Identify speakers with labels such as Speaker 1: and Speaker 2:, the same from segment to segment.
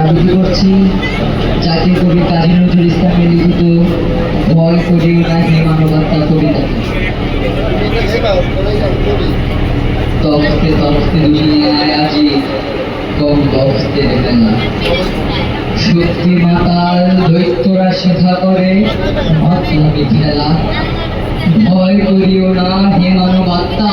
Speaker 1: আবৃত্তি করছি, জাতীয় কবি কাজী নজরুল ইসলামের লিখিত ভয় না হে মানবতা কবিতা তখতে তখতে দুনিয়ায় আজি কম তখতে দেবে না। শক্তি মাতাল দৈত্যরা শেখা করে মাতলামি খেলা ভয় করিও না হে মানবাত্মা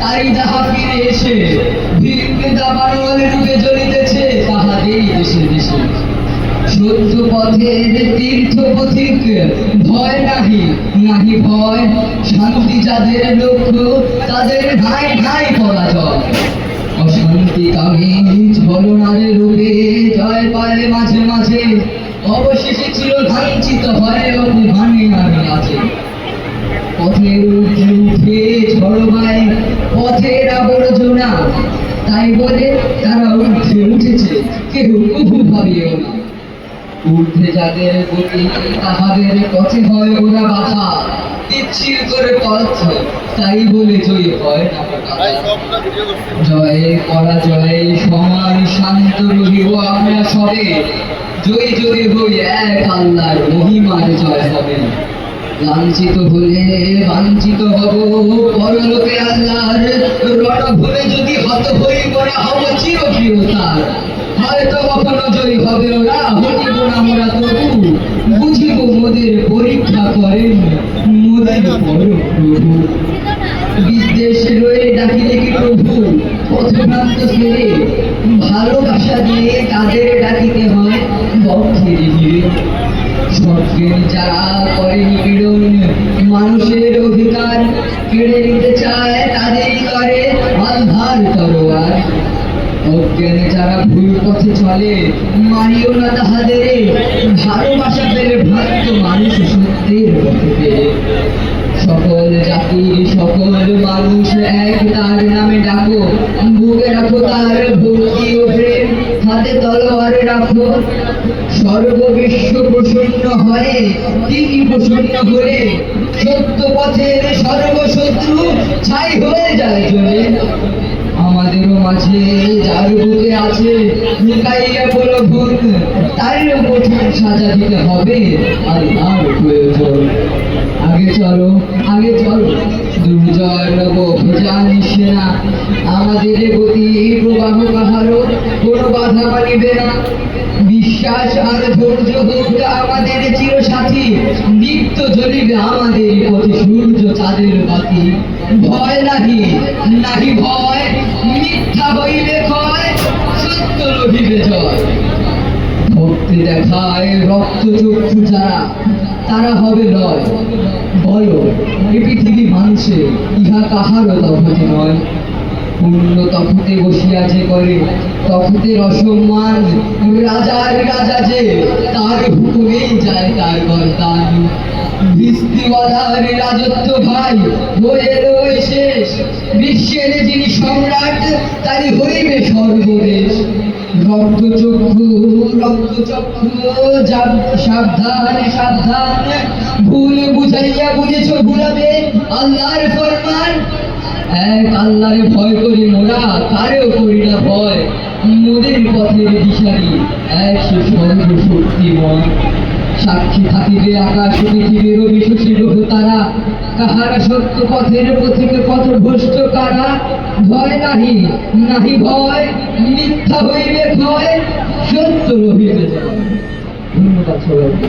Speaker 1: তাই যাহা ফিরে এসে ভিন্ন দাবানল রূপে জ্বলিতেছে তাহাদেরই দেশে দেশে সত্য পথের তীর্থ পথিক, ভয় নাহি নাহি ভয়। শান্তি যাদের লক্ষ্য, তাদের ঠাই ঠাই পরাজয়। অশান্তি কামী ছলনারে রূপে জয় পায় মাঝে মাঝে। অবশেষে চির ধাঞ্চিত হয় অভিমানে আমি আছে পথের উঠে উঠে ঝড়বায় পথের আবর্জনা। তাই বলে তারা উঠে উঠেছে কেউ কবু ভাবিও না। ঊর্ধ্বে যাদের গতি তাহাদের পথে হয় ওরা বাধা। পিচ্ছিল করে পথ তাই বলে জয়ী হয় না জয়ে পরাজয়ে সমান শান্ত রহিব আমরা সবে। জয়ী জয়ী হই এক আল্লাহর মহিমার জয় হবে। লাঞ্ছিত হলে বাঞ্ছিত হব। পরলোকে আল্লাহর রণভূমে যদি হত হই মোরা হব চিরপ্রিয়তার হয়তো কখনো জয়ী হবে ওরা, হটিব না মোরা তবু। বুঝিব মোদের পরীক্ষা করেন, মোদের বিদ্বেষ রয়ে ডাকিলে কি প্রভু? পথভ্রান্ত ভালোবাসা দিয়ে তাদের ডাকিতে হয় বক্ষের ভিড়ে। যারা কেড়ে নিতে চায় তাদেরই করে? আধার তরোয়ার অজ্ঞানে যারা ভুল পথে চলে মারিও না তাহাদের। ভালোবাসা পেলে ভ্রান্ত মানুষ সত্যের পথে পেলে সকল জাতি, সকল মানুষ এক, তার নামে ডাকো। বুকে রাখো তার ভক্তি ও প্রেম। হাতে তলোয়ার রাখো। সর্ববিশ্ব প্রসন্ন হয়ে, তিনি প্রসন্ন হলে সত্য পথের সর্বশত্রু ছাই হয়ে যায় চলে আমাদেরও মাঝে যার বুকে আছে লুকাইয়া বলো ভুল কঠিন সাজা দিতে হবে আল্লাহর প্রয়োজন। আগে চলো আগে চলো, দুর্জয় নব অভিযান সেনা। আমাদের গতি প্রবাহ কাহারও কোনো বাধা মানিবে না। বিশ্বাস আর ধৈর্য হোক আমাদের নিত্য জ্বলিবে আমাদের পথে সূর্য চাঁদের বাতি। ভয় নাহি নাহি ভয়, মিথ্যা হইবে ক্ষয়, সত্য রহিবে জয়। ভক্তি দেখায় রক্ত চক্ষু যারা, তারা হবে লয়। বলো, এ পৃথিবী মানুষের, ইহা কাহারও তফাতে নয়। পূর্ণ তফতে বসিয়া যে করে তফতের অসম্মান রাজার রাজা যে তার হুকুমেই যায় তার গরদান রাজত্ব ভাই, হয়ে শেষ। বিশ্বের যিনি সম্রাট, তারই হইবে সর্বদেশ। রক্তচক্ষু রক্তচক্ষু সাবধান সাবধান। ভুল বুঝাইয়া বুঝেছ ভুলাবে আল্লাহর ফরমান। এক আল্লাহরে ভয় করি মোরা কারেও করি না ভয়। মোদের পথের দিশারি, এক সে সর্বশক্তিময় সাক্ষী থাকিবে আকাশ পৃথিবীর বিশ্বশীল তারা। কাহারা সত্য পথের পথিকে পথ ভ্রষ্ট কারা? ভয় নাহি নাহি ভয়, মিথ্যা হইবে ভয় সত্য রহিবে। ধন্যবাদ সবাইকে।